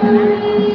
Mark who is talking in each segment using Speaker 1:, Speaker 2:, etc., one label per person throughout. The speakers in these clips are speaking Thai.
Speaker 1: Thank you.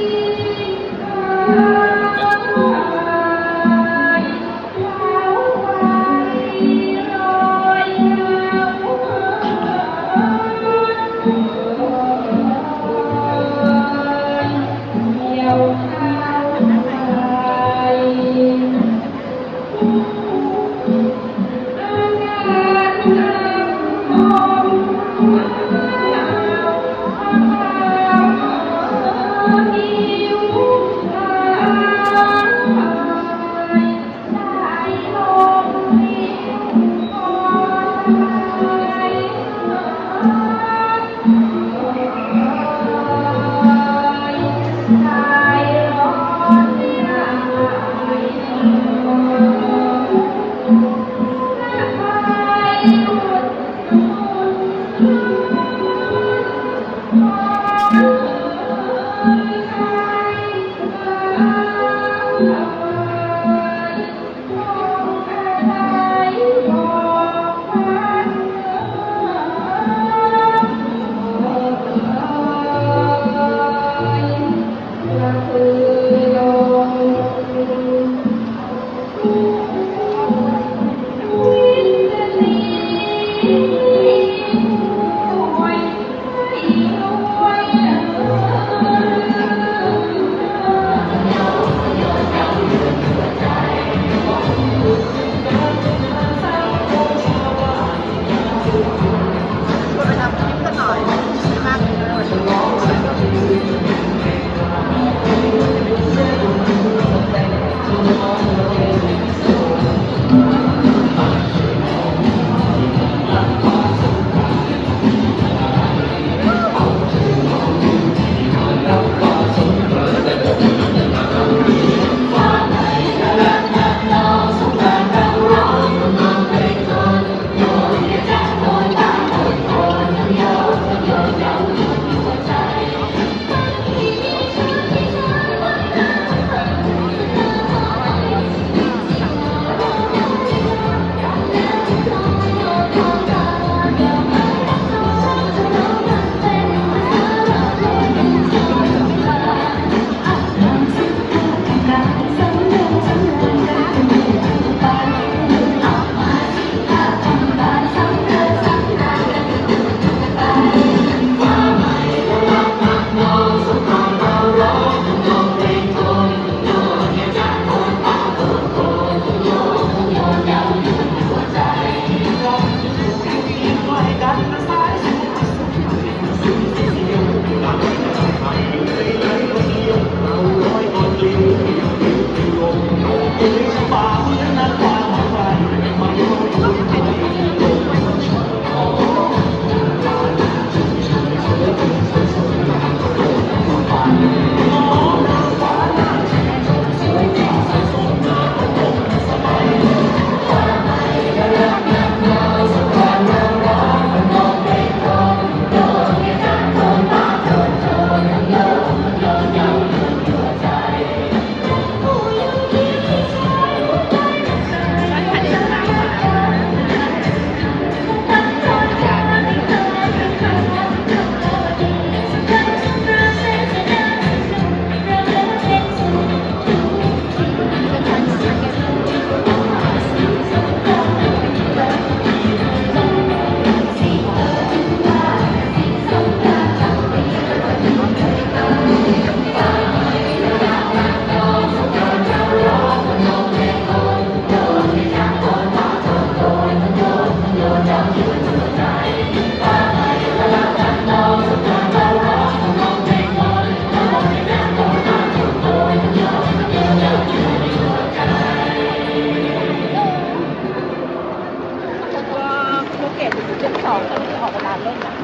Speaker 1: เป็นจุดสองก็คือออกเวลาเล่นนะ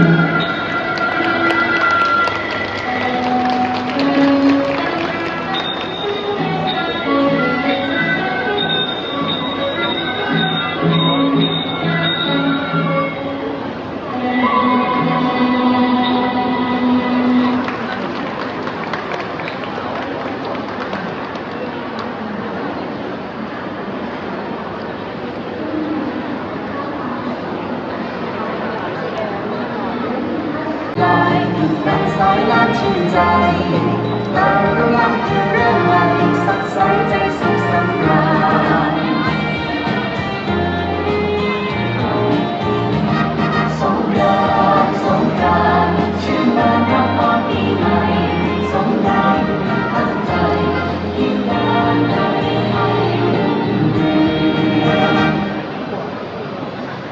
Speaker 2: ล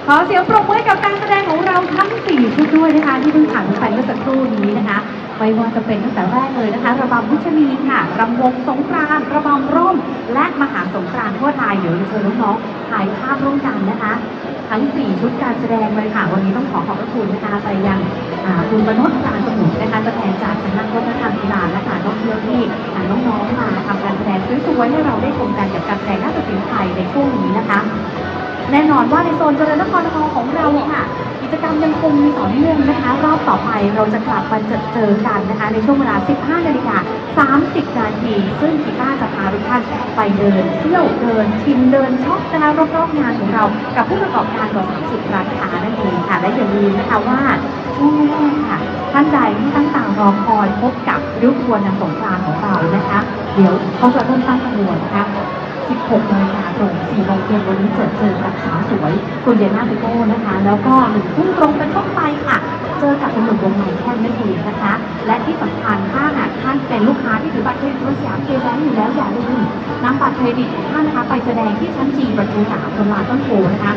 Speaker 2: ขอ
Speaker 3: เสียงปรบมือกับการแสดงของเราทั้ง 4 ชุดด้วยนะคะที่เพิ่งผ่านไปเมื่อสักครู่นี้นะคะไม่ว่าจะเป็นตั้งแต่แรกเลยนะคะระบำพุชนีค่ะรำวงสงกรานระบำร่ม และมหาสงกรานต์ทั่วไทยเดี๋ยวเชิญน้องๆถ่ายภาพร่วมกันนะคะ ทั้ง 4 ชุดการแสดงเลยค่ะ วันนี้ต้องขอขอบพระคุณนะคะไปยังคุณประนดการสมุนนะคะตัวแทนจากสำนักวัฒนธรรมกีฬาและการท่องเที่ยวที่น้องๆมาทำการแสดงสวยๆให้เราได้ชมกันกับการแสดงนาฏศิลป์ไทยในช่วงนี้นะคะ แน่นอนว่าในโซนเจริญนครทองของเราค่ะ กิจกรรมยังคงมีต่อเนื่องนะคะ รอบต่อไปเราจะกลับมาเจอเจอกันนะคะ ในช่วงเวลา 15 นาฬิกา 30 นาที ซึ่งกีต้าจะพาทุกท่านไปเดินเที่ยวเดินชิมเดินช็อปนะคะรอบๆงานของเรา กับผู้ประกอบการกว่า 30 ร้านค้านั่นเองค่ะ และอย่าลืมนะคะว่าช่วงแรกค่ะท่านใดที่ตั้งตารอคอยพบกับริ้วขบวนนางสงกรานของเรานะคะ เดี๋ยวเขาจะเริ่มตั้งขบวนนะคะ 16นาฬิกา ตรง4โมงเย็นวันนี้เจอเจอกับสาวสวยคุณเดียนาปิโก้นะคะ แล้วก็หนึ่งทุ่มตรงเป็นต้นไปค่ะ เจอกับคุณหนุ่มวงใหม่แค่ไม่นเองนะคะ และที่สำคัญถ้าหากท่านเป็นลูกค้าที่ถือบัตรเครดิตรถสยามเคแบงอยู่แล้วอย่าลืมนำบัตรเครดิตของท่านนะคะไปแสดงที่ชั้นจีประตูสามตรงลานต้นโพนะคะ